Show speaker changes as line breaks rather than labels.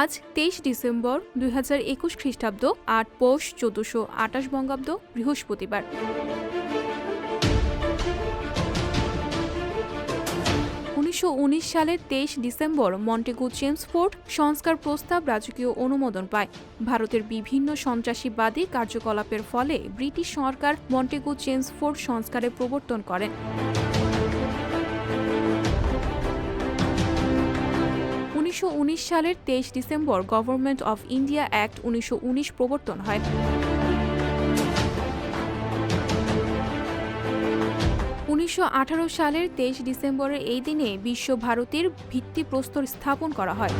আজ তেইশ ডিসেম্বর দুই হাজার একুশ খ্রিস্টাব্দ আট পৌষ চোদ্দশো আটাশ বঙ্গাব্দ বৃহস্পতিবার। উনিশশো উনিশ সালের তেইশ ডিসেম্বর মন্টেগু চেমসফোর্ড সংস্কার প্রস্তাব রাজকীয় অনুমোদন পায়। ভারতের বিভিন্ন সন্ত্রাসীবাদী কার্যকলাপের ফলে ব্রিটিশ সরকার মন্টেগু চেমসফোর্ড সংস্কারে প্রবর্তন করেন। উনিশশো উনিশ সালের তেইশ December government of India act উনিশশো উনিশ প্রবর্তন হয়। উনিশশো আঠারো সালের তেইশ ডিসেম্বরের এই দিনে বিশ্বভারতীর ভিত্তিপ্রস্তর স্থাপন করা হয়।